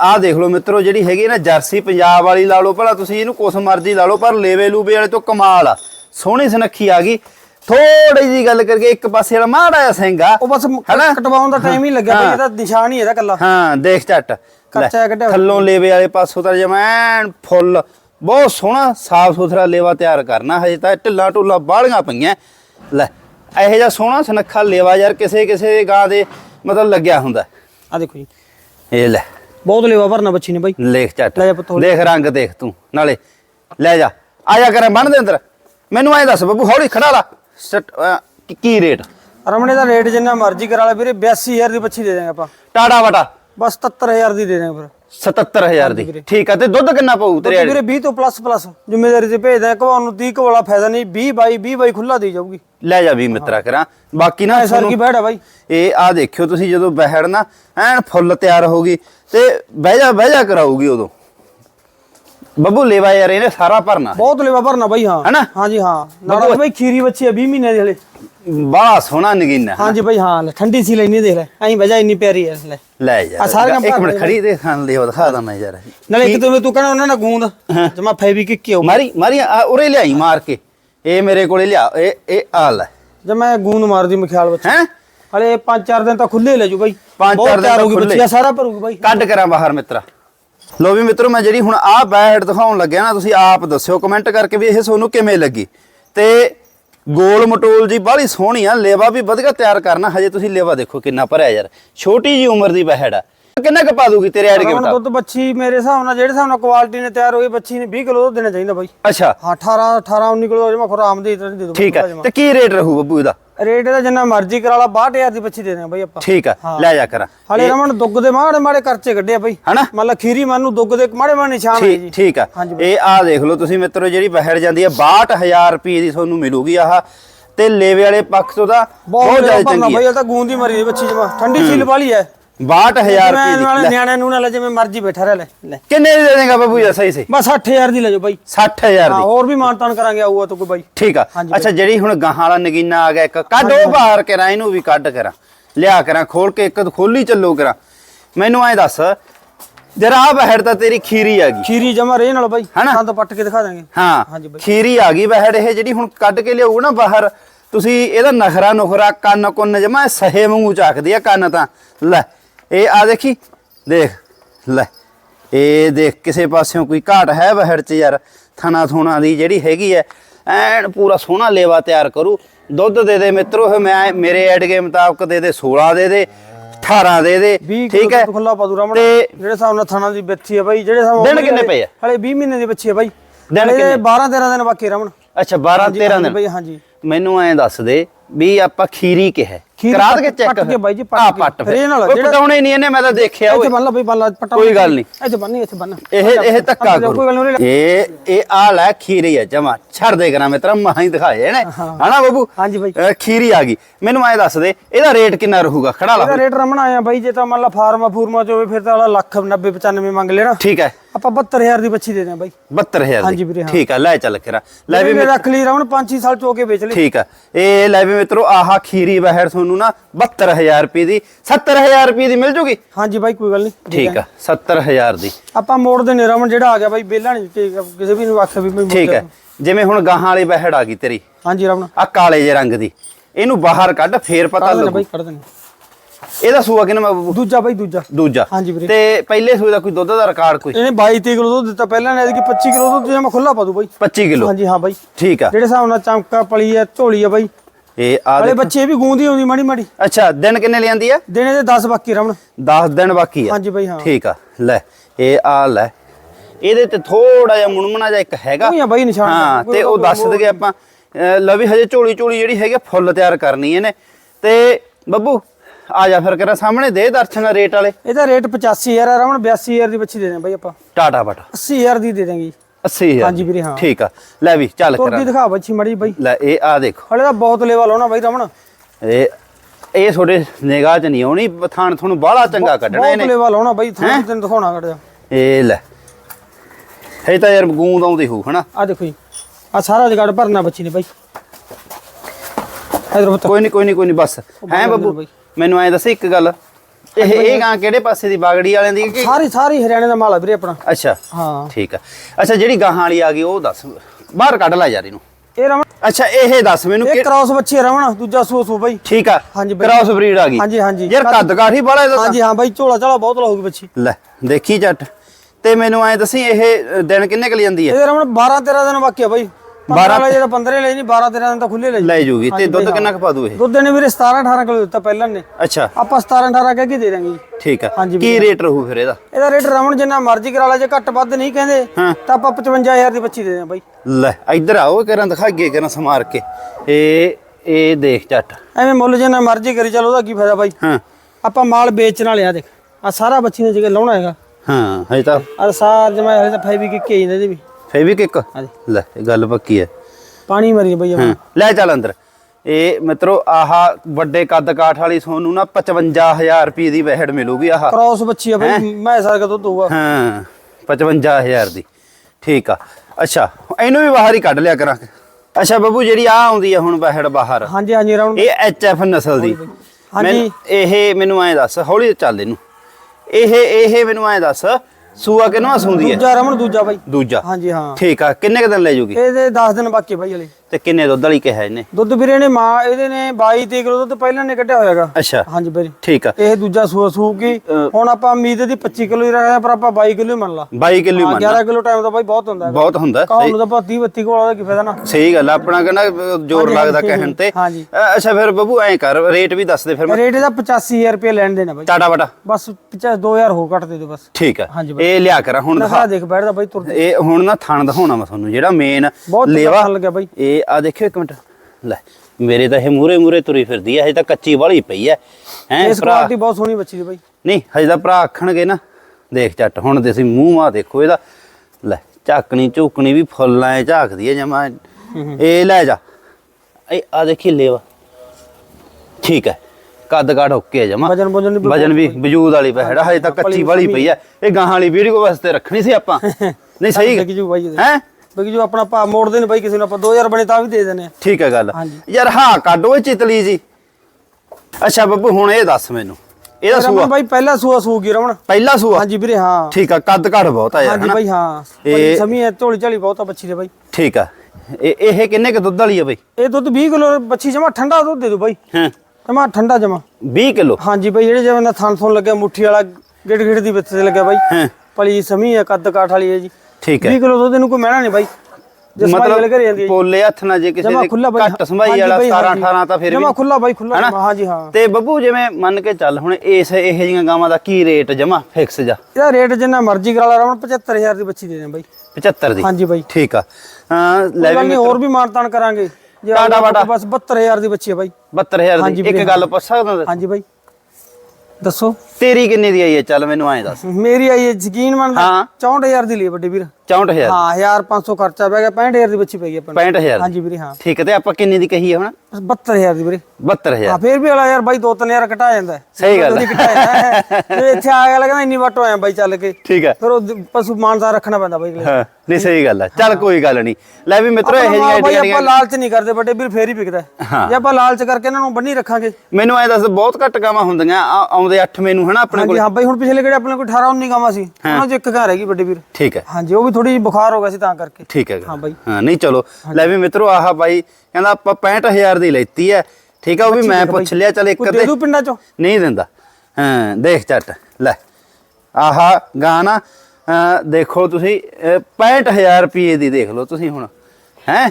ਆਹ ਦੇਖ ਲਓ ਮਿੱਤਰੋ ਜਿਹੜੀ ਹੈਗੀ ਨਾ ਜਰਸੀ ਪੰਜਾਬ ਵਾਲੀ ਲਾ ਲਓ ਭਲਾ ਤੁਸੀਂ ਇਹਨੂੰ ਕੁਛ ਮਰਜ਼ੀ ਲਾ ਲਓ ਪਰ ਲੇਵੇ ਲੂਵੇ ਵਾਲੇ ਤੋਂ ਕਮਾਲ ਆ। ਸੋਹਣੀ ਸੁਨੱਖੀ ਆ ਗਈ। ਥੋੜੀ ਜੀ ਗੱਲ ਕਰਕੇ ਇੱਕ ਪਾਸੇ ਵਾਲਾ ਮਾੜਾ ਜਿਹਾ ਸਿੰਘ ਆ। ਉਹ ਬਸ ਹੈਨਾ? ਕਟਵਾਉਣ ਦਾ ਟਾਈਮ ਹੀ ਲੱਗਿਆ ਬਾਈ ਇਹਦਾ ਨਿਸ਼ਾਨ ਹੀ ਇਹਦਾ ਕੱਲਾ ਹਾਂ ਦੇਖ ਝੱਟ। ਲੈ, ਕੱਚਾ ਕੱਢਿਆ। ਹੋਇਆ। ਥੱਲੋਂ ਲੇਵੇ ਵਾਲੇ ਪਾਸੋਂ ਤਾਂ ਜਮੈਨ ਫੁੱਲ। ਬਹੁਤ ਸੋਹਣਾ ਸਾਫ਼ ਸੁਥਰਾ ਲੇਵਾ ਤਿਆਰ ਕਰਨਾ। ਹਜੇ ਤਾਂ ਢਿੱਲਾ ਢੁੱਲਾ ਬਾਲੀਆਂ ਪਈਆਂ। ਲੈ ਇਹੋ ਜਿਹਾ ਸੋਹਣਾ ਸੁਨੱਖਾ ਲੇਵਾ ਯਾਰ ਕਿਸੇ ਕਿਸੇ ਗਾਂ ਦੇ ਮਤਲਬ ਲੱਗਿਆ ਹੁੰਦਾ। ਆ ਦੇਖੋ ਜੀ। ਇਹ ਲੈ। ਬਹੁਤ ਲੇਵਾ ਭਰਨਾ ਬੱਚੀ ਨੇ ਬਾਈ। ਲੇਖ ਝੱਟ। ਲੈ ਜਾ ਪੁੱਤ ਹੌਲੀ। ਦੇਖ ਰੰਗ ਦੇਖ ਤੂੰ। ਨਾਲੇ ਲੈ ਜਾ। ਆ ਜਾ ਕਰਾਂ ਬੰਨ ਦੇ ਅੰਦਰ। ਮੈਨੂੰ ਐਂ ਦੱਸ ਬੱਬੂ ਹੌਲੀ ਖੜਾ ਲਾ। ਸਟ- ਅਹ, ਕੀ- ਕੀ ਰੇਟ? ਰਮਣੇ ਦਾ ਰੇਟ ਜਿੰਨਾ ਮਰਜ਼ੀ ਕਰਾ ਲੈ ਵੀਰੇ 82000 ਦੀ ਬੱਚੀ ਦੇ ਦਾਂਗੇ ਆਪਾਂ। ਟਾੜਾ ਵਟਾ। ਬਸ 77000 ਦੀ ਦੇ ਦਾਂਗੇ ਫਿਰ 77000 ਦੀ। ਠੀਕ ਆ ਤੇ ਦੁੱਧ ਕਿੰਨਾ ਪਊ ਤੇਰੇ ਵੀਰੇ 20 ਤੋਂ ਪਲੱਸ ਪਲੱਸ ਜ਼ਿੰਮੇਵਾਰੀ ਤੇ ਭੇਜ ਦਾਂਗੇ ਕਵਾਉਣ ਨੂੰ 30 ਕੁ ਵਾਲਾ ਫਾਇਦਾ ਨਹੀਂ 20 22 20 22 ਖੁੱਲਾ ਦੀ ਜਾਊਗੀ। ਲੈ ਜਾ ਵੀ ਮਿੱਤਰਾ ਕਰਾਂ। ਬਾਕੀ ਨਾ ਸਰ ਕੀ ਬੈਠ ਹੈ ਬਾਈ? ਇਹ ਆ ਦੇਖਿਓ ਤੁਸੀਂ ਜਦੋਂ ਬਹਿੜ ਨਾ ਐਨ ਫੁੱਲ ਤਿਆਰ ਹੋਗੀ ਤੇ ਬਹਿ ਜਾ ਬਹਿ ਜਾ ਕਰਾਊਗੀ ਉਦੋਂ। ਬੱਬੂ ਲੇਵਾ ਯਾਰ ਇਹਨੇ ਸਾਰਾ ਭਰਨਾ ਬਹੁਤ ਲੇਵਾ ਭਰਨਾ ਬਾਈ ਹਾਂ। ਹੈਨਾ? ਹਾਂਜੀ ਹਾਂ। ਨਾਲ ਬਾਈ ਖੀਰੀ ਬੱਚੀ 20 ਮਹੀਨੇ ਦੀ ਹਲੇ। ਬੜਾ ਸੋਹਣਾ ਨਗੀਨਾ ਹਾਂਜੀ ਬਾਈ ਹਾਂ ਲੈ, ਠੰਡੀ ਸੀ ਲੈਣੀ ਦੇਖ ਲੈ। ਐਂ ਵਜਾ ਇੰਨੀ ਪਿਆਰੀ ਹੈ ਲੈ। ਲੈ ਆ ਯਾਰ ਸਾਰੀਆਂ ਇੱਕ ਮਿੰਟ ਖੜੀ ਦੇ ਖਾਨ ਲਿਓ ਦਿਖਾ ਦਾਂ ਮੈਂ ਯਾਰ। ਨਾਲੇ ਇੱਕ ਤੂੰ ਤੂੰ ਕਹਿੰਦਾ ਉਹਨਾਂ ਨਾਲ ਗੂੰਦ ਜਮਾ ਫੈਬੀ ਕਿੱਕ ਆਉ ਮਾਰੀ ਮਾਰੀ ਆ, ਉਰੇ ਲਿਆਈ ਮਾਰ ਕੇ। ਇਹ ਮੇਰੇ ਕੋਲੇ ਲਿਆ ਇਹ ਇਹ ਆ ਲੈ। ਜਮਾ ਗੂੰਦ ਮਾਰਦੀ ਮਖਿਆਲ ਬੱਚੀ ਹੈ? ਹਲੇ 5-4 ਦਿਨ ਤਾਂ ਖੁੱਲੇ ਲੈ ਜੂ ਬਾਈ। ਪੰਜ ਬਹੁਤ ਚਾਰ ਦਿਨ ਤਿਆਰ ਤਾਂ ਖੁੱਲੇ। ਆ ਸਾਰਾ ਭਰੂਗੀ ਬਾਈ। ਕੱਢ ਕਰਾਂ ਬਾਹਰ ਮਿੱਤਰਾ। ਲੋ ਵੀ ਮਿੱਤਰੋ ਮੈਂ ਜਿਹੜੀ ਹੁਣ ਆਹ ਬੈਡ ਦਿਖਾਉਣ ਲੱਗਿਆ ਨਾ ਤੁਸੀਂ ਆਪ ਦੱਸਿਓ ਕਮੈਂਟ ਕਰਕੇ ਵੀ ਇਹ ਤੁਹਾਨੂੰ ਕਿਵੇਂ ਲੱਗੀ? ਤੇ ਗੋਲ ਮਟੋਲ ਜੀ ਬਾਹਲੀ ਸੋਹਣੀ ਆ ਲੇਵਾ ਵੀ ਵਧੀਆ ਤਿਆਰ ਕਰਨਾ ਹਜੇ ਤੁਸੀਂ ਲੇਵਾ ਦੇਖੋ ਕਿੰਨਾ ਭਰਿਆ ਯਾਰ ਛੋਟੀ ਜੀ ਉਮਰ ਦੀ ਬਹਿੜ ਆ। ਕਿੰਨਾ ਕੁ ਪਾ ਦੂਗੀ ਤੇਰੇ ਐਡ ਕੇ ਬਤਾ ਦੁੱਧ ਬੱਚੀ ਮੇਰੇ ਹਿਸਾਬ ਨਾਲ ਜਿਹੜੇ ਹਿਸਾਬ ਨਾਲ ਕੁਆਲਿਟੀ ਨੇ ਤਿਆਰ ਹੋਈ ਬੱਚੀ ਨੇ 20 ਕਿਲੋ ਦੁੱਧ ਦੇਣਾ ਚਾਹੀਦਾ ਬਾਈ। ਅੱਛਾ। ਹਾਂ 18 18 19 ਕਿਲੋ ਜਮਾ ਖੁਰਾਮ ਦੇ ਦੇ ਦੋ ਠੀਕ ਹੈ ਤੇ ਕੀ ਰੇਟ ਰਹੂ ਬੱਬੂ ਇਹਦਾ ਰੇਟ ਇਹਦਾ ਜਿੰਨਾ ਮਰਜ਼ੀ ਕਰਾ ਲਾ 62000 ਦੀ ਬੱਚੀ ਦੇ ਦੇਣਾ ਬਾਈ ਆਪਾਂ। ਠੀਕ ਆ ਲੈ ਜਾ ਕਰਾਂ। ਹਲੇ ਰਮਨ ਦੁੱਗ ਦੇ ਮਾੜੇ ਮਾੜੇ ਖਰਚੇ ਕੱਢਿਆ ਬਾਈ। ਹਨਾ? ਮੰਨ ਲਾ ਖੀਰੀ ਮਨ ਨੂੰ ਦੁੱਗ ਦੇ ਮਾੜੇ ਮਾੜੇ ਨਿਸ਼ਾਨ ਹੈ ਜੀ। ਠੀਕ ਆ। ਇਹ ਆ ਦੇਖ ਲਓ ਤੁਸੀਂ ਮਿੱਤਰੋ ਜਿਹੜੀ ਬਹਿੜ ਜਾਂਦੀ ਹੈ 62000 ਰੁਪਏ ਦੀ ਤੁਹਾਨੂੰ ਮਿਲੂਗੀ ਆਹ। ਤੇ ਲੇਵੇ ਵਾਲੇ ਪੱਖ ਤੋਂ ਤਾਂ ਬਹੁਤ ਜ਼ਿਆਦਾ ਚੰਗੀ ਹੈ ਬਾਈ ਇਹ ਤਾਂ ਗੂੰਦ ਦੀ ਮਰੀ ਦੀ ਬੱਚੀ ਜਮਾ। ਠੰਡੀ ਸੀਲ ਵਾਲੀ ਹੈ। 62000 ਰੁਪਏ ਦੀ ਨਿਆਣਿਆਂ ਨੂੰ ਨਾਲ ਜਿਵੇਂ ਮਰਜ਼ੀ ਬੈਠਾ ਰਹਿ ਲੈ ਲੈ। ਕਿੰਨੇ ਦੀ ਦੇ ਦੇਗਾ ਬਾਬੂ ਜੀ? ਸਹੀ ਸਹੀ। ਬਸ 60000 ਦੀ ਲੈ ਜਾਓ ਬਾਈ। 60000 ਹਾਂ ਦੀ। ਹੋਰ ਵੀ ਮਾਨਤਾਨ ਕਰਾਂਗੇ ਆਊਗਾ ਤਾਂ ਕੋਈ ਬਾਈ। ਠੀਕ ਆ। ਹਾਂਜੀ ਅੱਛਾ ਜਿਹੜੀ ਹੁਣ ਗਾਹਾਂ ਵਾਲਾ ਨਗੀਨਾ ਆ ਗਿਆ ਇੱਕ ਕੱਢ ਉਹ ਬਾਹਰ ਕਰਾਂ ਇਹਨੂੰ ਵੀ ਕੱਢ ਕਰਾਂ। ਲਿਆ ਕਰਾਂ ਖੋਲ ਕੇ ਇੱਕ ਖੋਲੀ ਚੱਲੋ ਕਰਾਂ। ਮੈਨੂੰ ਐਂ ਦੱਸ ਜਰਾ ਆ ਬਹਿੜ ਤਾਂ ਤੇਰੀ ਖੀਰੀ ਆ ਗਈ। ਖੀਰੀ ਜਮਾ ਰੇ ਨਾਲ ਬਾਈ ਹਨਾ? ਸੰਦ ਪੱਟ ਕੇ ਦਿਖਾ ਦਾਂਗੇ ਹਾਂ ਹਾਂਜੀ ਬਾਈ। ਖੀਰੀ ਆ ਗਈ ਬਹਿੜ ਇਹ ਜਿਹੜੀ ਹੁਣ ਕੱਢ ਕੇ ਲਿਆਊ ਨਾ ਬਾਹਰ ਤੁਸੀਂ ਇਹਦਾ ਨਖਰਾ ਨੁਖਰਾ ਕੰਨ ਕੁੰਨ ਜਮਾ ਸਹੇ ਵਾਂਗੂ ਚੱਕਦੀ ਆ ਕੰਨ ਤਾਂ। ਲੈ ਇਹ ਆ ਦੇਖੀ ਦੇਖ ਲੈ ਇਹ ਦੇਖ ਕਿਸੇ ਪਾਸਿਓਂ ਕੋਈ ਘਾਟ ਹੈ ਬਹਿੜ ਚ ਯਾਰ? ਥਣਾ ਥੋਣਾ ਦੀ ਜਿਹੜੀ ਹੈਗੀ ਐ ਐਨ ਪੂਰਾ ਸੋਹਣਾ ਲੇਵਾ ਤਿਆਰ ਕਰੂ। ਦੁੱਧ ਦੇ ਦੇ ਮਿੱਤਰੋ ਇਹ ਮੈਂ ਮੇਰੇ ਐਡ ਦੇ ਮੁਤਾਬਕ ਦੇ ਦੇ 16 ਦੇ ਦੇ 18 ਦੇ ਦੇ 20 ਠੀਕ ਹੈ ਖੁੱਲਾ ਪਾ ਦੂ ਰਮਣ ਤੇ- ਜਿਹੜੇ ਹਿਸਾਬ ਨਾਲ ਥਾਣਾ ਦੀ ਬੱਚੀ ਹੈ ਬਾਈ ਜਿਹੜੇ ਹਿਸਾਬ ਦਿਨ ਕਿੰਨੇ ਪਏ ਆ? ਹਲੇ 20 ਮਹੀਨੇ ਦੀ ਬੱਚੀ ਹੈ ਬਾਈ। ਦਿਨ ਕਿੰਨੇ? 12 13 ਦਿਨ ਬਾਕੀ ਰਮਣ ਅੱਛਾ 12 13 ਦਿਨ। ਬਾਈ ਹਾਂਜੀ। ਮੈਨੂੰ ਐਂ ਦੱਸ ਦੇ ਵੀ ਆਪਾਂ ਖੀਰੀ ਕਿਹਾ। ਕਰਾ ਦੇ ਚੈੱਕ ਪੱਟ ਕੇ ਬਾਈ ਜੀ, ਪੱਟ ਆ। ਪੱਟ ਫਿਰ ਇਹ ਨਾਲ ਜਿਹੜਾ- ਪਟਾਉਣੇ ਨਹੀਂ ਇਹਨੇ ਮੈਂ ਤਾਂ ਦੇਖਿਆ ਇੱਥੇ ਬੰਨ ਲਾ ਬਈ ਬੰਨ ਲਾ ਪਟਾ ਕੋਈ ਗੱਲ ਨਹੀਂ। ਇੱਥੇ ਬੰਨੀ ਇੱਥੇ ਬੰਨ। ਇਹ ਇਹ ਧੱਕਾ ਕਰੋ। ਇਹ ਇਹ ਆ ਲੈ ਖੀਰੀ ਹੈ ਜਮਾ। ਛੱਡ ਦੇ ਕਰਾਂ ਮਿੱਤਰਾ ਮਾਂ ਹੀ ਦਿਖਾਏ ਨੇ ਹਨਾ ਬਾਬੂ? ਹਾਂਜੀ ਬਾਈ। ਖੀਰੀ ਆ ਗਈ। ਮੈਨੂੰ ਐਂ ਦੱਸ ਦੇ ਇਹਦਾ ਰੇਟ ਕਿੰਨਾ ਰਹੂਗਾ? ਖੜਾ ਲਾ ਇਹਦਾ ਰੇਟ ਰਮਣ ਆਇਆ ਬਾਈ ਜੇ ਤਾਂ ਮੰਨ ਲਾ ਫਾਰਮਾ ਫੂਰਮਾ ਚ ਹੋਵੇ ਫਿਰ ਤਾਂ ਲੱਖ 90 95 ਮੰਗ ਲੈਣਾ। ਠੀਕ ਹੈ। ਆਪਾਂ 72000 ਦੀ ਬੱਚੀ ਦੇ ਦਿਆਂ ਬਾਈ। 72000 ਹਾਂਜੀ ਵੀਰੇ। ਠੀਕ ਆ ਲੈ ਚੱਲ ਕਰਾ ਲੈ ਵੀ ਰੱਖ ਲਈ ਰਮਣ 5-6 ਸਾਲ ਚੋ ਕੇ ਵੇਚ ਲਈ। ਠੀਕ ਆ। ਇਹ ਲੈ ਵੀ ਮਿੱਤਰੋ ਆਹਾ ਖੀਰੀ ਬਹਿੜ ਤੁਹਾਨੂੰ ਨਾ 72000 ਰੁਪਏ ਦੀ 70000 ਰੁਪਏ ਦੀ ਮਿਲ ਜੂਗੀ? ਹਾਂਜੀ ਬਾਈ ਕੋਈ ਗੱਲ ਨਹੀਂ ਠੀਕ ਆ 70000 ਦੀ। ਆਪਾਂ ਮੋੜ ਦੇ ਨੇ ਰਮਣ ਜਿਹੜਾ ਆ ਗਿਆ ਬਾਈ ਬੇਲਾ ਨਹੀਂ ਠੀਕ ਆ, ਕਿਸੇ ਵੀ ਨੂੰ ਆਖਿਆ ਵੀ ਮੈਂ ਠੀਕ ਹੈ ਜਿਵੇਂ ਹੁਣ ਗਾਹਾਂ ਵਾਲੀ ਬਹਿੜ ਆ ਗਈ ਤੇਰੀ ਹਾਂਜੀ ਰਮਣ ਆ ਕਾਲੇ ਜੇ ਰੰਗ ਦੀ ਇਹਨੂੰ ਬਾਹਰ ਕੱਢ ਫੇਰ ਪਤਾ ਲੱਗੂ। ਬਾਈ ਕੱਢ ਦੇਣਾ ਇਹਦਾ ਸੂਆ ਕਿੰਨਾ ਦੂਜਾ ਬਾਈ ਦੂਜਾ। ਦੂਜਾ। ਹਾਂਜੀ ਵੀਰੇ। ਤੇ ਪਹਿਲੇ ਸੂਏ ਦਾ ਕੋਈ ਦੁੱਧ ਦਾ ਰਿਕਾਰਡ ਕੋਈ? ਇਹਨੇ 22 30 ਕਿਲੋ ਦੁੱਧ ਦਿੱਤਾ ਪਹਿਲਾਂ ਨੇ ਐਤਕੀ 25 ਕਿਲੋ ਦੁੱਧ ਜੇ ਮੈਂ ਖੁੱਲਾ ਪਾ ਦੂ ਬਾਈ। 25 ਕਿਲੋ। ਹਾਂਜੀ ਹਾਂ ਬਾਈ। ਠੀਕ ਆ। ਜਿਹੜੇ ਹਿਸਾਬ ਨਾਲ ਚਮਕਾ ਪਲੀ ਹੈ ਝੋਲੀ ਹੈ ਬਾਈ ਇਹ ਆ ਹਲੇ ਬੱਚੇ ਵੀ ਗੂੰਦੀ ਆਉਂਦੀ ਮਾੜੀ ਮਾੜੀ। ਅੱਛਾ ਦਿਨ ਕਿੰਨੇ ਲਿਆਂਦੀ ਆ? ਦਿਨੇ ਦੇ 10 ਬਾਕੀ ਰਮਣ 10 ਦਿਨ ਬਾਕੀ ਆ। ਹਾਂਜੀ ਬਾਈ ਹਾਂ। ਠੀਕ ਆ ਲੈ ਇਹ ਆ ਲੈ। ਇਹਦੇ ਤੇ ਥੋੜਾ ਜਿਹਾ ਮੁਣਮਣਾ ਜਿਹਾ ਇੱਕ ਹੈਗਾ। ਉਹੀ ਆ ਬਾਈ ਨਿਸ਼ਾਨ। ਹਾਂ ਤੇ ਉਹ ਦੱਸ ਦਗੇ ਆਪਾਂ ਲਵੀ ਹਜੇ ਝੋਲੀ ਝੋਲੀ ਜਿਹੜੀ ਹੈਗੀ ਫੁੱਲ ਤਿਆਰ ਕਰਨੀ ਇਹਨੇ। ਤੇ ਬੱਬੂ ਆ ਜਾ ਫਿਰ ਕਰਾਂ ਸਾਹਮਣੇ ਦੇ ਦਰਸ਼ਨ ਰੇਟ ਵਾਲੇ। ਇਹਦਾ ਰੇਟ 85000 ਆ ਰਮਣ 82000 ਦੀ ਬੱਚੀ ਦੇ ਦੇ ਬਾਈ ਆਪਾਂ। ਟਾਟਾ ਬਟਾ। 80000 ਦੀ ਦੇ ਦਾਂਗੇ 80000 ਹਾਂਜੀ ਵੀਰੇ, ਹਾਂ। ਠੀਕ ਆ। ਲੈ ਵੀ ਚੱਲ ਤੁਰਦੀ ਕਰਾਂ। ਦਿਖਾ ਬੱਚੀ ਮੜੀ ਬਾਈ। ਲੈ ਇਹ ਆ ਦੇਖੋ। ਹਲੇ ਤਾਂ ਬਹੁਤ ਲੈਵਲ ਆਉਣਾ ਬਾਈ ਰਮਣ ਇਹ ਇਹ ਤੁਹਾਡੇ ਨਿਗਾਹ 'ਚ ਨਹੀਂ ਆਉਣੀ ਥਾਣ ਤੁਹਾਨੂੰ ਬਾਹਲਾ ਚੰਗਾ ਕੱਢਣਾ ਬਹੁਤ ਇਹਨੇ ਲੈਵਲ ਆਉਣਾ ਬਾਈ ਤੁਹਾਨੂੰ ਤੈਨੂੰ ਦਿਖਾਉਣਾ ਕੱਢ ਜਾ। ਇਹ ਲੈ। ਇਹ ਤਾਂ ਯਾਰ ਗੂੰਦ ਆਉਂਦੀ ਹੋਊ ਹਨਾ? ਆ ਦੇਖੋ ਜੀ। ਆ ਸਾਰਾ ਜਗੜ ਭਰਨਾ ਬੱਚੀ ਨੇ ਬਾਈ। ਇਧਰ ਕੋਈ ਨਹੀਂ ਕੋਈ ਨਹੀਂ ਕੋਈ ਨਹੀਂ ਬਸ। ਹੈ ਬੱਬੂ। ਮੈਨੂੰ ਐ ਦੱਸ ਇੱਕ ਗੱਲ। ਇਹ ਇਹ ਗਾਂ ਕਿਹੜੇ ਪਾਸੇ ਦੀ? ਬਾਗੜੀ ਵਾਲਿਆਂ ਦੀ ਕਿ ਸਾਰੀ ਸਾਰੀ ਹਰਿਆਣੇ ਦਾ ਮਾਲ ਆ ਵੀਰੇ ਆਪਣਾ। ਅੱਛਾ ਹਾਂ। ਠੀਕ ਆ। ਅੱਛਾ ਜਿਹੜੀ ਗਾਹਾਂ ਵਾਲੀ ਆ ਗਈ ਉਹ ਦੱਸ। ਬਾਹਰ ਕੱਢ ਲੈ ਯਾਰ ਇਹਨੂੰ। ਇਹ ਰਮਣ ਅੱਛਾ ਇਹ ਦੱਸ ਮੈਨੂੰ ਇਹ ਕ੍ਰਾਸ ਬੱਚੀ ਰਮਣ ਦੂਜਾ ਸੂ ਸੂ ਬਾਈ। ਠੀਕ ਆ ਹਾਂਜੀ ਬਾਈ। ਕ੍ਰਾਸ ਬਰੀਡ ਆ ਗਈ। ਹਾਂਜੀ, ਹਾਂਜੀ। ਯਾਰ ਕੱਦ ਕਾਠੀ ਬਾਲਾ ਇਹਦਾ। ਹਾਂਜੀ ਹਾਂ ਬਾਈ ਝੋਲਾ ਝਾਲਾ ਬਹੁਤ ਲਾਊਗੀ ਬੱਚੀ ਲੈ ਦੇਖੀ ਜੱਟ ਤੇ ਮੈਨੂੰ ਐ ਦੱਸੀ ਇਹ ਦਿਨ ਕਿੰਨੇ ਕੁ ਲਈ ਜਾਂਦੀ ਹੈ ਇਹਦੇ ਰਮਣ 12 13 ਦਿਨ ਬਾਕੀ ਆ ਬਾਈ। 12 ਵਾਲਾ ਜਿਹੜਾ 15 ਲੈ ਨਹੀਂ 12 13 ਦਿਨ ਤਾਂ ਖੁੱਲੇ ਲੈ ਜੀ ਲੈ ਜੂਗੀ। ਤੇ ਦੁੱਧ ਕਿੰਨਾ ਕੁ ਪਾ ਦੂ ਇਹ ਦੁੱਧ ਨੇ ਵੀਰੇ 17 18 ਕਿਲੋ ਦਿੱਤਾ ਪਹਿਲਾਂ ਨੇ। ਅੱਛਾ। ਆਪਾਂ 17 18 ਕਹਿ ਕੇ ਦੇ ਦਾਂਗੇ ਜੀ। ਠੀਕ ਆ। ਹਾਂਜੀ ਕੀ ਰੇਟ ਰਹੂ ਫਿਰ ਇਹਦਾ? ਇਹਦਾ ਰੇਟ ਰਮਣ ਜਿੰਨਾ ਮਰਜ਼ੀ ਕਰਾ ਲਾ ਜੇ ਘੱਟ ਵੱਧ ਨਹੀਂ ਕਹਿੰਦੇ ਹਾਂ। ਤਾਂ ਆਪਾਂ 55000 ਦੀ ਬੱਚੀ ਦੇ ਦਾਂ ਬਾਈ। ਲੈ ਇੱਧਰ ਆਓ ਕਰਾਂ ਦਿਖਾਈਏ ਕਰਾਂ ਸਮਾਰ ਕੇ। ਇਹ ਇਹ ਦੇਖ ਝੱਟ। ਐਵੇਂ ਮੁੱਲ ਜਿੰਨਾ ਮਰਜ਼ੀ ਕਰੀ ਚੱਲ ਉਹਦਾ ਕੀ ਫਾਇਦਾ ਬਾਈ? ਹਾਂ। ਆਪਾਂ ਮਾਲ ਵੇਚਣ ਵਾਲੇ ਆ ਦੇਖ। ਆ ਸਾਰਾ ਬੱਚੀ ਨੇ ਲਾਉਣਾ ਹੈਗਾ। ਹਾਂ ਹਜੇ ਤਾਂ ਆ ਸਾਰ ਜਮਾ ਹਲੇ ਤਾਂ ਫਾਈਵ ਕਿ ਕੇ ਜਾਂਦੇ ਜੀ ਵੀ। ਫੇਵਿਕ ਇੱਕ ਹਾਂਜੀ। ਲੈ ਇਹ ਗੱਲ ਪੱਕੀ ਹੈ। ਪਾਣੀ ਮਰੀ ਬਈ ਲੈ ਚੱਲ ਅੰਦਰ। ਇਹ ਮਿੱਤਰੋ ਆਹ ਵੱਡੇ ਕੱਦ ਕਾਠ ਵਾਲੀ ਸੋਨੂੰ ਨਾ 55000 ਰੁਪਏ ਦੀ ਵਹਿੜ ਮਿਲੂਗੀ ਆਹ। ਕ੍ਰਾਸ ਬੱਚੀ ਆ ਬਈ ਮੈਂ ਸਾਰ ਦੁੱਧ ਹੋਊਗਾ ਹਾਂ 55000 ਦੀ। ਠੀਕ ਆ। ਅੱਛਾ ਇਹਨੂੰ ਵੀ ਬਾਹਰ ਹੀ ਕੱਢ ਲਿਆ ਕਰਾਂ। ਅੱਛਾ ਬੱਬੂ ਜਿਹੜੀ ਆ ਆਉਂਦੀ ਆ ਹੁਣ ਵਹਿੜ ਬਾਹਰ। ਹਾਂਜੀ ਹਾਂਜੀ ਰਾਉਂਡ ਇਹ ਐਚਐਫ ਨਸਲ ਦੀ। ਹਾਂਜੀ। ਇਹ ਮੈਨੂੰ ਐਂ ਦੱਸ ਹੌਲੀ ਚੱਲ ਇਹਨੂੰ। ਇਹ ਇਹ ਮੈਨੂੰ ਐਂ ਦੱਸ ਸੂਆ ਕਿਨੂੰ ਸੁੰਦੀ ਹੈ? ਦੂਜਾ ਰਮਣ ਦੂਜਾ ਬਾਈ। ਦੂਜਾ। ਹਾਂਜੀ ਹਾਂ। ਠੀਕ ਆ ਕਿੰਨੇ ਕ ਦਿਨ ਲੈ ਜੂਗੀ? ਇਹਦੇ 10 ਦਿਨ ਬਾਕੀ ਬਾਈ ਹਲੇ। ਤੇ ਕਿੰਨੇ ਦੁੱਧ ਵਾਲੀ ਕਿਹਾ ਇਹਨੇ? ਦੁੱਧ ਵੀਰੇ ਨੇ ਮਾਂ ਇਹਦੇ ਨੇ 22 23 ਕਿਲੋ ਦੁੱਧ ਪਹਿਲਾਂ ਨੇ ਕੱਢਿਆ ਹੋਇਆਗਾ। ਅੱਛਾ। ਹਾਂਜੀ ਵੀਰੇ। ਠੀਕ ਆ। ਇਹ ਦੂਜਾ ਸੂ ਸੂ ਕੀ ਹੁਣ ਆਪਾਂ ਉਮੀਦ ਦੀ 25 ਕਿਲੋ ਹੀ ਰੱਖਿਆ ਪਰ ਆਪਾਂ 22 ਕਿਲੋ ਹੀ ਮੰਨ ਲਾ। 22 ਕਿਲੋ ਹਾਂ ਮੰਨ 11 ਕਿਲੋ ਟਾਈਮ ਦਾ ਬਾਈ ਬਹੁਤ ਹੁੰਦਾ ਹੈ ਬਹੁਤ ਹੁੰਦਾ ਕੌਣ ਨੂੰ ਤਾਂ ਆਪਾਂ 30 32 ਕੋਲ ਦਾ ਕੀ ਫਾਇਦਾ ਨਾ। ਸਹੀ ਗੱਲ ਆ, ਆਪਣਾ ਕਹਿੰਦਾ ਜ਼ੋਰ ਲੱਗਦਾ ਕਹਿਣ ਤੇ। ਅੱਛਾ ਫਿਰ ਬੱਬੂ ਐਂ ਕਰ ਰੇਟ ਵੀ ਦੱਸ ਦੇ ਫਿਰ ਰੇਟ ਇਹਦਾ 85000 ਰੁਪਏ ਲੈਣ ਦੇਣਾ ਬਾਈ। ਟਾਟਾ ਬਟਾ। ਬਸ 50 2000 ਹੋ ਘੱਟ ਦੇ ਦਿਓ ਬਸ। ਠੀਕ ਆ। ਇਹ ਲਿਆ ਕਰਾਂ ਹੁਣ ਦਿਖਾ। ਦੇਖ ਬੈਠਦਾ ਬਾਈ ਤੁਰ ਇਹ ਹੁਣ ਨਾ ਥਣ ਦਿਖਾਉਣਾ ਮੈਂ ਤੁਹਾਨੂੰ ਜਿਹੜਾ ਮੇਨ ਬਹੁਤ ਲੇਵਾ ਇਹ ਆ ਦੇਖਿਓ ਇੱਕ ਮਿੰਟ। ਲੈ ਮੇਰੇ ਤਾਂ ਇਹ ਮੂਰੇ ਮੂਰੇ ਤੁਰੀ ਫਿਰਦੀ ਹੈ ਹਜੇ ਤਾਂ ਕੱਚੀ ਵਾਲੀ ਪਈ ਹੈ ਹੈ ਇਸ ਭਰਾ? ਕੁਆਲਿਟੀ ਬਹੁਤ ਸੋਹਣੀ ਬੱਚੀ ਦੀ ਬਾਈ। ਨਹੀਂ ਹਜੇ ਤਾਂ ਭਰਾ ਆਖਣਗੇ ਨਾ। ਦੇਖ ਝੱਟ ਹੁਣ ਅਸੀਂ ਮੂੰਹ ਮਾ ਦੇਖੋ ਇਹਦਾ। ਲੈ ਝਾਕਣੀ ਝੂਕਣੀ ਵੀ ਫੁੱਲ ਐ ਝਾਕਦੀ ਹੈ ਜਮਾ। ਇਹ ਲੈ ਜਾ। ਇਹ ਆ ਦੇਖੀ ਲੇਵਾ। ਠੀਕ ਹੈ ਕੱਦ ਕਾਠ ਓਕੇ ਜਮਾ। ਵਜਨ ਵਜਨ ਵੀ ਵਜਨ ਵੀ ਵਜੂਦ ਵਾਲੀ ਪਹਿੜਾ ਹਜੇ ਤਾਂ ਕੱਚੀ ਵਾਲੀ ਪਈ ਹੈ ਇਹ ਗਾਹਾਂ ਵਾਲੀ ਵੀਡੀਓ ਵਾਸਤੇ ਰੱਖਣੀ ਸੀ ਆਪਾਂ। ਨਹੀਂ ਸਹੀ ਜੂ ਬਾਈ ਜੋ ਆਪਣਾ ਭਾ ਮੋੜਦੇ ਨੇ ਬਾਈ ਕਿਸੇ ਨੂੰ ਆਪਾਂ 2000 ਬਣੇ ਤਾਂ ਵੀ ਦੇ ਦਿੰਦੇ ਆ ਠੀਕ ਹੈ ਗੱਲ। ਯਾਰ ਹਾਂ ਕੱਢੋ ਇਹ ਚਿਤਲੀ ਜੀ। ਅੱਛਾ ਬੱਬੂ ਹੁਣ ਇਹ ਦੱਸ ਮੈਨੂੰ। ਇਹਦਾ ਸੂਆ? ਬਾਈ ਪਹਿਲਾ ਸੂਆ ਸੂਗੀ ਰਮਣ ਪਹਿਲਾ ਸੂਆ? ਹਾਂਜੀ ਵੀਰੇ ਹਾਂ। ਠੀਕ ਆ ਕੱਦ ਕਾਠ ਬਹੁਤ ਆ ਯਾਰ ਹਾਂਜੀ ਬਾਈ ਹਾਂ। ਇਹ- ਸਮੀ ਹੈ ਝੋਲੀ ਝਾਲੀ ਬਹੁਤ ਆ ਬੱਚੀ ਦੇ ਬਾਈ। ਠੀਕ ਆ। ਇਹ ਇਹ ਕਿੰਨੇ ਕ ਦੁੱਧ ਵਾਲੀ ਆ ਬਈ? ਇਹ ਦੁੱਧ 20 ਕਿਲੋ ਬੱਚੀ ਜਮਾ ਠੰਡਾ ਦੁੱਧ ਦੇ ਦੋ ਬਾਈ। ਹਾਂ। ਜਮਾ ਠੰਡਾ ਜਮਾ। 20 ਕਿਲੋ? ਹਾਂਜੀ ਬਾਈ ਜਿਹੜੇ ਜਿਵੇਂ ਥਣ ਥਣ ਲੱਗਿਆ ਮੁੱਠੀ ਵਾਲਾ ਗਿੜ ਗਿੜ ਦੀ ਤੇ ਲੱਗਿਆ ਬਾਈ। ਹਾਂ। ਪਲੀ ਸਮੀ ਹੈ ਕੱਦ ਕਾਠ ਵਾਲੀ ਹੈ ਜੀ। ਠੀਕ ਹੈ। 20 ਕਿਲੋ ਦੁੱਧ ਇਹਨੂੰ ਕੋਈ ਮਹਿਣਾ ਨਹੀਂ ਬਾਈ। ਜੇ ਸਮਾਈ ਵਾਲੇ ਘਰੇ ਜਾਂਦੀ ਹੈ ਪੋਲੇ ਹੱਥ ਨਾਲ ਜੇ ਕਿਸੇ ਦੇ ਘੱਟ ਸੰਭਾਈ ਵਾਲਾ 17 18 ਤਾਂ ਫਿਰ ਵੀ ਜਮਾ ਖੁੱਲਾ ਬਾਈ ਖੁੱਲਾ ਹਾਂਜੀ ਹਾਂ। ਤੇ ਬੱਬੂ ਜਿਵੇਂ ਮੰਨ ਕੇ ਚੱਲ ਹੁਣ ਇਸ ਇਹ ਜੀਆਂ ਗਾਵਾਂ ਦਾ ਕੀ ਰੇਟ ਜਮਾ ਫਿਕਸ ਜਾ? ਇਹਦਾ ਰੇਟ ਜਿੰਨਾ ਮਰਜ਼ੀ ਕਰਾ ਲਾ ਰਮਣ 75000 ਦੀ ਬੱਚੀ ਦੇ ਦੇ ਬਾਈ। 75 ਦੀ? ਹਾਂਜੀ ਬਾਈ। ਠੀਕ ਆ। ਲੈ ਵੀ ਹੋਰ ਵੀ ਮਾਨਤਾਨ ਕਰਾਂਗੇ। ਜੇ ਟਾਟਾ। ਬਸ 72000 ਦੀ ਬੱਚੀ ਹੈ ਬਾਈ। 72000 ਹਾਂਜੀ ਦੀ। ਇੱਕ ਗੱਲ ਪੁੱਛ ਸਕਦਾ? ਹਾਂਜੀ ਬਾਈ। ਦੱਸੋ। ਤੇਰੀ ਕਿੰਨੀ ਦੀ ਆਈ ਹੈ? ਚੱਲ ਮੈਨੂੰ ਐਂ ਦੱਸ। ਮੇਰੀ ਆਈ ਹੈ ਯਕੀਨ ਮੰਨਦਾ ਹਾਂ। 64000 ਦੀ ਲਈ ਵੱਡੇ ਵੀਰ। 64000 ਹਾਂ 1500 ਖਰਚਾ ਪੈ ਗਿਆ 65000 ਦੀ ਬੱਚੀ ਪੈ ਗਈ ਆਪਾਂ ਨੂੰ। 65000 ਹਾਂਜੀ ਵੀਰੇ ਹਾਂ। ਠੀਕ ਹੈ ਤੇ ਆਪਾਂ ਕਿੰਨੀ ਦੀ ਕਹੀ ਹੈ ਹੁਣ? 72000 ਦੀ ਵੀਰੇ। 72000 ਹਾਂ ਫੇਰ ਵੀ ਵਾਲਾ ਯਾਰ ਬਾਈ 2-3000 ਘਟਾ ਜਾਂਦਾ। ਹੈ। ਸਹੀ ਗੱਲ ਉਹਦੀ ਘਟਾ ਜਾਂਦਾ ਹੈ। ਫਿਰ ਇੱਥੇ ਆ ਗਿਆ ਲੱਗਦਾ ਇੰਨੀ ਵਾਟ ਹੋਇਆ ਬਾਈ ਚੱਲ ਕੇ। ਠੀਕ ਹੈ। ਫਿਰ ਉਹ ਪਸ਼ੂ ਮਾਨਸਾ ਰੱਖਣਾ ਪੈਂਦਾ ਬਾਈ ਹਾਂ ਨਹੀਂ ਸਹੀ ਗੱਲ ਹੈ। ਚੱਲ ਕੋਈ ਗੱਲ ਨਹੀਂ। ਲੈ ਵੀ ਮਿੱਤਰੋ ਇਹ ਬਾਈ ਜਿਹੜੀਆਂ ਆਪਾਂ ਲਾਲਚ ਨਹੀਂ ਕਰਦੇ ਵੱਡੇ ਵੀਰ ਫੇਰ ਹੀ ਵਿਕਦਾ। ਹੈ। ਹਾਂ। ਜੇ ਆਪਾਂ ਲਾਲਚ ਕਰਕੇ ਇਹਨਾਂ ਨੂੰ ਬੰਨੀ ਰੱਖਾਂਗੇ। ਮੈਨੂੰ ਐ ਦੱਸ ਬਹੁਤ ਘੱਟ ਗਾਵਾਂ ਹੁੰਦੀਆਂ ਆਉਂਦੇ 8 ਮੈਨੂੰ ਹਨਾ ਆਪਣੇ ਹਾਂਜੀ ਕੋਲ? ਹਾਂ ਬਾਈ ਹੁਣ ਪਿਛਲੇ ਕਿਹੜੇ ਆਪਣੇ ਕੋਲ 18 19 ਗਾਵਾਂ ਸੀ। ਉਹਨਾਂ 'ਚ ਇੱਕ ਘਰ ਹੈਗੀ ਵੱਡੇ ਵੀਰ। ਠੀਕ ਹੈ। ਹਾਂਜੀ ਉਹ ਵੀ ਥੋੜੀ ਬੁਖਾਰ ਹੋ ਗਿਆ ਸੀ ਤਾਂ ਕਰਕੇ। ਠੀਕ ਹੈ ਹਾਂ ਬਾਈ। ਹਾਂ ਨਹੀਂ ਚਲੋ। ਲੈ ਵੀ ਮਿੱਤਰੋ ਆਹ ਬਾਈ ਕਹਿੰਦਾ ਆਪਾਂ 65000 ਦੀ ਲੈਤੀ ਹੈ। ਠੀਕ ਆ ਉਹ ਵੀ ਮੈਂ ਪੁੱਛ ਲਿਆ ਚੱਲ ਇੱਕ ਦੇ ਪਿੰਡਾਂ 'ਚੋਂ? ਨਹੀਂ ਦਿੰਦਾ। ਹਾਂ ਦੇਖ ਝੱਟ ਲੈ। ਆਹ ਗਾਣਾ ਦੇਖੋ ਤੁਸੀਂ ਅਹ 65000 ਰੁਪਏ ਦੀ ਦੇਖ ਲਓ ਤੁਸੀਂ ਹੁਣ। ਹੈ?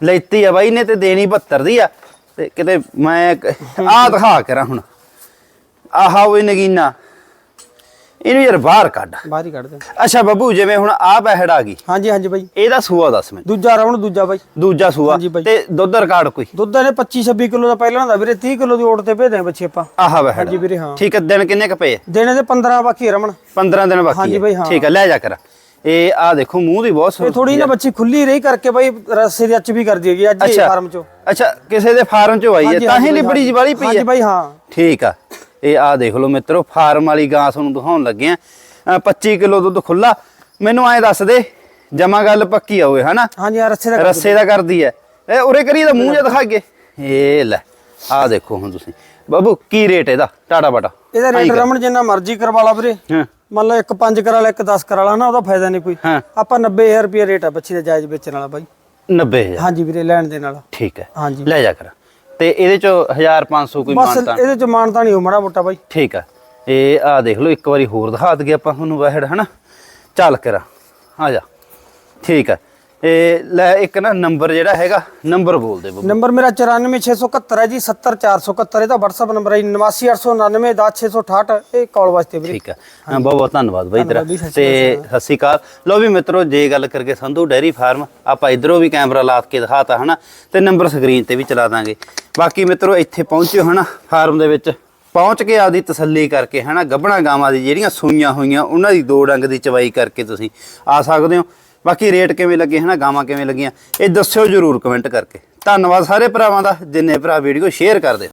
ਲੈਤੀ ਆ ਬਾਈ ਨੇ ਤੇ ਦੇਣੀ 72 ਦੀ ਆ। ਤੇ ਕਿਤੇ ਮੈਂ ਆ ਦਿਖਾ ਕਰਾਂ ਹੁਣ। ਆਹਾ ਉਹ ਨਗੀਨਾ। ਇਹਨੂੰ ਯਾਰ ਬਾਹਰ ਕੱਢ। ਬਾਹਰ ਹੀ ਕੱਢ ਦੇ। ਅੱਛਾ ਬੱਬੂ ਜਿਵੇਂ ਹੁਣ ਆ ਬਹਿੜ ਆ ਗਈ। ਹਾਂਜੀ ਹਾਂਜੀ ਬਾਈ। ਇਹਦਾ ਸੂਆ ਦੱਸ ਮੈਨੂੰ। ਦੂਜਾ ਰਾਉਂਡ ਦੂਜਾ ਬਾਈ। ਦੂਜਾ ਸੂਆ। ਹਾਂਜੀ ਬਾਈ। ਤੇ ਦੁੱਧ ਰਿਕਾਰਡ ਕੋਈ? ਦੁੱਧ ਨੇ 25 26 ਕਿਲੋ ਦਾ ਪਹਿਲਾਂ ਹੁੰਦਾ ਵੀਰੇ 30 ਕਿਲੋ ਦੀ ਓਟ ਤੇ ਭੇਜਦੇ ਆ ਬੱਚੇ ਆਪਾਂ। ਆਹਾ ਬਹਿੜ ਹਾਂਜੀ ਵੀਰੇ ਹਾਂ। ਠੀਕ ਹੈ ਦਿਨ ਕਿੰਨੇ ਕ ਪਏ ਦੇਣੇ ਦੇ 15 ਬਾਕੀ ਰਮਣ 15 ਦਿਨ ਬਾਕੀ ਹਾਂਜੀ ਹੈ। ਬਾਈ, ਹਾਂ। ਠੀਕ ਹੈ ਲੈ ਜਾ ਕਰ। ਇਹ ਆ ਦੇਖੋ ਮੂੰਹ ਦੀ ਬਹੁਤ ਇਹ ਥੋੜੀ ਨਾ ਬੱਚੀ ਖੁੱਲੀ ਰਹੀ ਕਰਕੇ ਬਾਈ ਰਸੇ ਦੀ ਅੱਚ ਵੀ ਕਰ ਦਿਏਗੀ ਅੱਜ ਅੱਛਾ। ਫਾਰਮ ਚੋਂ। ਅੱਛਾ ਕਿਸੇ ਦੇ ਫਾਰਮ ਚੋਂ ਆਈ ਹੈ ਤਾਂ ਹੀ ਲਿਬੜੀ ਜੀ ਵਾਲੀ ਪਈ ਹਾਂਜੀ ਹੈ। ਬਾਈ ਹਾਂ। ਠੀਕ ਆ। ਇਹ ਆ ਦੇਖ ਲਓ ਮਿੱਤਰੋ ਫਾਰਮ ਵਾਲੀ ਗਾਂ ਤੁਹਾਨੂੰ ਦਿਖਾਉਣ ਲੱਗੇ ਆ। ਅ, 25 ਕਿਲੋ ਦੁੱਧ ਖੁੱਲਾ ਮੈਨੂੰ ਐਂ ਦੱਸ ਦੇ ਜਮਾ ਗੱਲ ਪੱਕੀ ਆ ਓਏ ਹਨਾ? ਹਾਂਜੀ ਆ ਰਸੇ ਦਾ ਰੱਸੇ ਦਾ ਕਰਦੀ ਐ। ਇਹ ਉਰੇ ਕਰੀ ਦਾ ਮੂੰਹ ਜਿਹਾ ਦਿਖਾਗੇ ਇਹ ਲੈ ਆ ਦੇਖੋ ਹੁਣ ਤੁਸੀਂ। ਬਾਬੂ ਕੀ ਰੇਟ ਇਹਦਾ? ਟਾਟਾ ਬਾਟਾ। ਇਹਦਾ ਰੇਟ ਰਮਣ ਜਿੰਨਾ ਮਰਜ਼ੀ ਕਰਵਾ ਲਾ ਵੀਰੇ। ਹਾਂ। ਮੰਨ ਲਾ ਇੱਕ 5 ਕਰਾ ਲਾ ਇੱਕ 10 ਕਰਾ ਲਾ ਨਾ ਉਹਦਾ ਫਾਇਦਾ ਨਹੀਂ ਕੋਈ। ਆਪਾਂ 90000 ਰੁਪਏ ਰੇਟ ਆ ਬੱਚੀ ਦਾ ਜਾਇਜ਼ ਵੇਚਣ ਵਾਲਾ ਬਾਈ। 90000 ਹਾਂਜੀ ਵੀਰੇ ਲੈਣ ਦੇ ਨਾਲ ਠੀਕ ਹੈ ਹਾਂਜੀ। ਲੈ ਜਾ ਕਰ। ਤੇ ਇਹਦੇ ਚੋਂ 1500 ਕੋਈ ਬਸ ਮਾਨਤਾ? ਇਹਦੇ ਚ ਮਾਨਤਾ ਨਹੀਂ ਹੋ ਮੜਾ ਮੋਟਾ ਬਾਈ। ਠੀਕ ਆ। ਇਹ ਆ ਦੇਖ ਲਓ ਇੱਕ ਵਾਰੀ ਹੋਰ ਦਿਖਾ ਦਈਏ ਆਪਾਂ ਤੁਹਾਨੂੰ ਵਹਿੜ ਹਨਾ? ਚੱਲ ਕਰ। ਆ ਜਾ। ਠੀਕ ਆ। ਇਹ ਲੈ ਇੱਕ ਨਾ ਨੰਬਰ ਜਿਹੜਾ ਹੈਗਾ ਨੰਬਰ ਬੋਲ ਦੇ ਬੱਬੂ। ਨੰਬਰ ਮੇਰਾ 94671 ਹੈ ਜੀ 70471 ਇਹਦਾ WhatsApp ਨੰਬਰ ਹੈ 89899 ਇਹ ਕਾਲ ਵਾਸਤੇ ਵੀਰੇ। ਠੀਕ ਹੈ। ਬਹੁਤ ਬਹੁਤ ਧੰਨਵਾਦ ਬਾਈ ਤੇਰਾ। ਤੇ ਸਤਿ ਸ਼੍ਰੀ ਅਕਾਲ। ਲੋ ਵੀ ਮਿੱਤਰੋ ਜੇ ਗੱਲ ਕਰਕੇ ਸੰਧੂ ਡੈਰੀ ਫਾਰਮ ਆਪਾਂ ਇਧਰੋਂ ਵੀ ਕੈਮਰਾ ਲਾ ਕੇ ਦਿਖਾਤਾ ਹਨਾ? ਤੇ ਨੰਬਰ ਸਕਰੀਨ ਤੇ ਵੀ ਚਲਾ ਦਾਂਗੇ। ਬਾਕੀ ਮਿੱਤਰੋ ਇੱਥੇ ਪਹੁੰਚਿਓ ਹਨਾ ਫਾਰਮ ਦੇ ਵਿੱਚ। ਪਹੁੰਚ ਕੇ ਆਪਦੀ ਤਸੱਲੀ ਕਰਕੇ ਹਨਾ ਗੱਭਣਾ ਗਾਵਾਂ ਦੀ ਜਿਹੜੀਆਂ ਸੂਈਆਂ ਹੋਈਆਂ ਉਹਨਾਂ ਦੀ ਦੋ ਡੰਗ ਦੀ ਚਵਾਈ ਕਰਕੇ ਤੁਸੀਂ ਆ ਸਕਦੇ ਹੋ। ਬਾਕੀ ਰੇਟ ਕਿਵੇਂ ਲੱਗੇ ਹਨਾ, ਗਾਵਾਂ ਕਿਵੇਂ ਲੱਗੀਆਂ, ਇਹ ਦੱਸਿਓ ਜਰੂਰ ਕਮੈਂਟ ਕਰਕੇ। ਧੰਨਵਾਦ ਸਾਰੇ ਭਰਾਵਾਂ ਦਾ, ਜਿੰਨੇ ਭਰਾ ਵੀਡੀਓ ਸ਼ੇਅਰ ਕਰਦੇ